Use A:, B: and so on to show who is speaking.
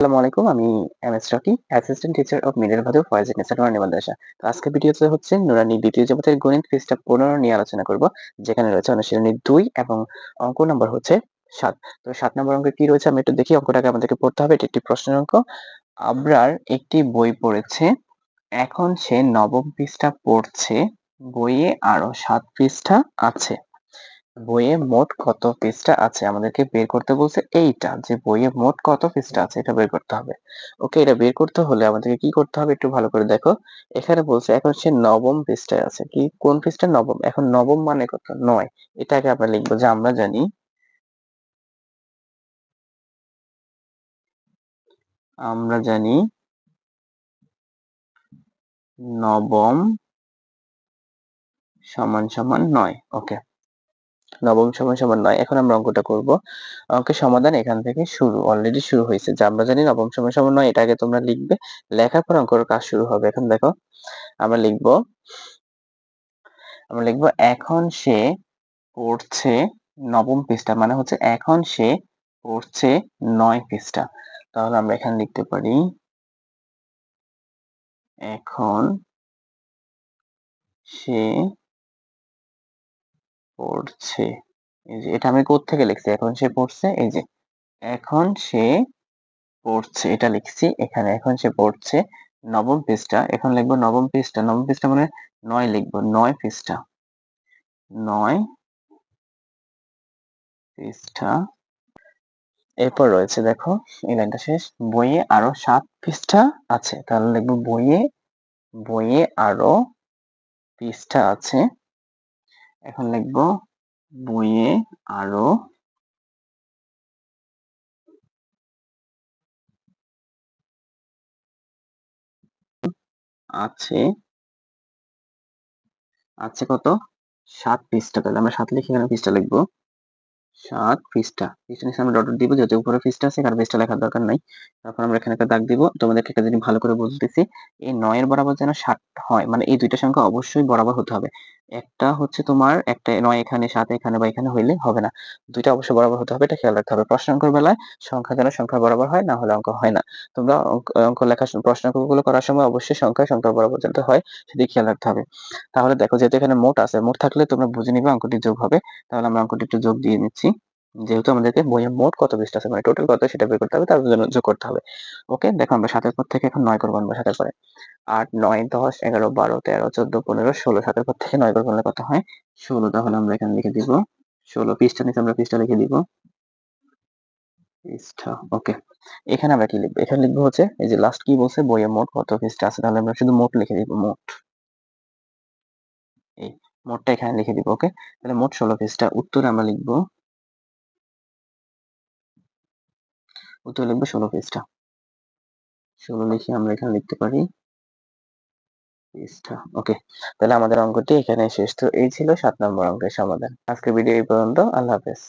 A: আসসালামু আলাইকুম, আমি M S Rocky assistant teacher of middle Bhadu Foyez Nesa Nurani Madrasa তো আজকে ভিডিওতে হচ্ছে নুরানি দ্বিতীয় জগতের গণিত পৃষ্ঠা পনেরো নিয়ে আলোচনা করব, যেখানে রয়েছে অনুশীলনী দুই এবং অঙ্ক নম্বর হচ্ছে সাত। তো সাত নম্বর অঙ্কে কি রয়েছে আমি একটু দেখি, অঙ্কটাকে আমাদেরকে পড়তে হবে, এটি একটি প্রশ্নের অঙ্ক। আবরার একটি বই পড়েছে, এখন সে নবম পৃষ্ঠা পড়ছে, বইয়ে আরও সাত পৃষ্ঠা আছে। বইয়ে মোট কত পৃষ্ঠা আছে? আমাদেরকে বের করতে বলছে এইটা, যে বইয়ে মোট কত পৃষ্ঠা আছে, এটা বের করতে হবে। ওকে, এটা বের করতে হলে আমাদেরকে কি করতে হবে একটু ভালো করে দেখো। এখানে বলছে এখন সে নবম পৃষ্ঠায় আছে। কি, কোন পৃষ্ঠা? নবম। এখন নবম মানে কত? নয়। এটাকে আমরা লিখব যে আমরা জানি আমরা জানি নবম সমান সমান নয়। ওকে। নবম সমান সমান নয়। এখন আমরা অঙ্কটা করব। অঙ্কের সমাধান এখান থেকে শুরু অলরেডি শুরু হয়েছে। যে আমরা জানি নবম সমান সমান নয় এটাকে তোমরা লিখবে। লেখার পর অঙ্কের কাজ শুরু হবে। এখন দেখো, আমরা লিখব আমরা লিখব, এখন সে পড়ছে নবম পৃষ্ঠা মানে হচ্ছে এখন সে পড়ছে নয় পৃষ্ঠা। তাহলে আমরা এখানে লিখতে পারি, এখন সে পড়ছে। এই যে, এটা আমি থেকে লিখছি? এখন সে পড়ছে, এই যে, এখন সে পড়ছে, এটা লিখছি এখানে, এখন সে পড়ছে নবম পৃষ্ঠা, এখন লিখব নবম পৃষ্ঠা নবম পৃষ্ঠা মানে নয় লিখব, নয় পৃষ্ঠা। নয় পৃষ্ঠা, এরপর রয়েছে দেখো, এই লাইনটা শেষ, বইয়ে আরও সাত পৃষ্ঠা আছে, তাহলে লিখব বইয়ে বইয়ে আরও পৃষ্ঠা আছে। এখন লিখব বইয়ে আরও আছে আছে কত? সাত পৃষ্ঠা, তাহলে আমরা সাত লিখে এখানে পৃষ্ঠা লিখব। সাত পৃষ্ঠা। পৃষ্ঠা আমরা ডট দিব, যেহেতু উপরে পৃষ্ঠা আছে কারণ পৃষ্ঠা লেখার দরকার নাই। তারপর আমরা এখানে একটা দাগ দিব। তোমাদেরকে একটা জিনিস ভালো করে বলতেছি এই নয়ের বরাবর যেন সাত হয় মানে এই দুইটা সংখ্যা অবশ্যই বরাবর হতে হবে। একটা হচ্ছে তোমার, একটা নয় এখানে, সাত এখানে বা এখানে হইলে হবে না। দুইটা অবশ্যই বরাবর হতে হবে, এটা খেয়াল রাখতে হবে। প্রশ্ন অঙ্কের বেলায় সংখ্যা যেন সংখ্যা বরাবর হয়, না হলে অঙ্ক হয় না। তোমরা অঙ্ক লেখা প্রশ্ন অঙ্কগুলো করার সময় অবশ্যই সংখ্যা সংখ্যা বরাবর যাতে হয়, সেটি খেয়াল রাখতে হবে। তাহলে দেখো, যেহেতু এখানে মোট আছে, মোট থাকলে তোমরা বুঝে নিবে অঙ্কটি যোগ হবে। তাহলে আমরা অঙ্কটি একটু যোগ দিয়ে নিচ্ছি। যেহেতু আমাদেরকে বইয়ে মোট কত পৃষ্ঠা আছে মানে টোটাল কত সেটা বের করতে হবে, তার জন্য যোগ করতে হবে। ওকে দেখো আমরা সাতের পর থেকে এখন নয় করব আমরা সাতের পরে। আট, নয়, দশ, এগারো, বারো, তেরো, চোদ্দ, পনেরো, ষোলো, সাতের পর থেকে নয় করব কত হয়? ষোলো। তাহলে আমরা এখানে লিখে দিব ষোলো। পৃষ্ঠা নিচে আমরা পৃষ্ঠা লিখে দিব পৃষ্ঠা। ওকে এখানে আমরা কি লিখব? এখানে লিখব হচ্ছে, এই যে লাস্ট কি বলছে? বইয়ে মোট কত পৃষ্ঠা আছে? তাহলে আমরা শুধু মোট লিখে দিব, মোট। এই মোটটা এখানে লিখে দিব ওকে তাহলে মোট ষোলো পৃষ্ঠা। উত্তরে আমরা লিখব উত্তর লিখবে ষোলো পৃষ্ঠা ষোলো লিখে আমরা এখানে লিখতে পারি পৃষ্ঠা ওকে তাহলে আমাদের অঙ্কটি এখানে শেষ। তো এই ছিল সাত নম্বর অঙ্কের সমাধান। আজকের ভিডিও এই পর্যন্ত। আল্লাহ হাফেজ।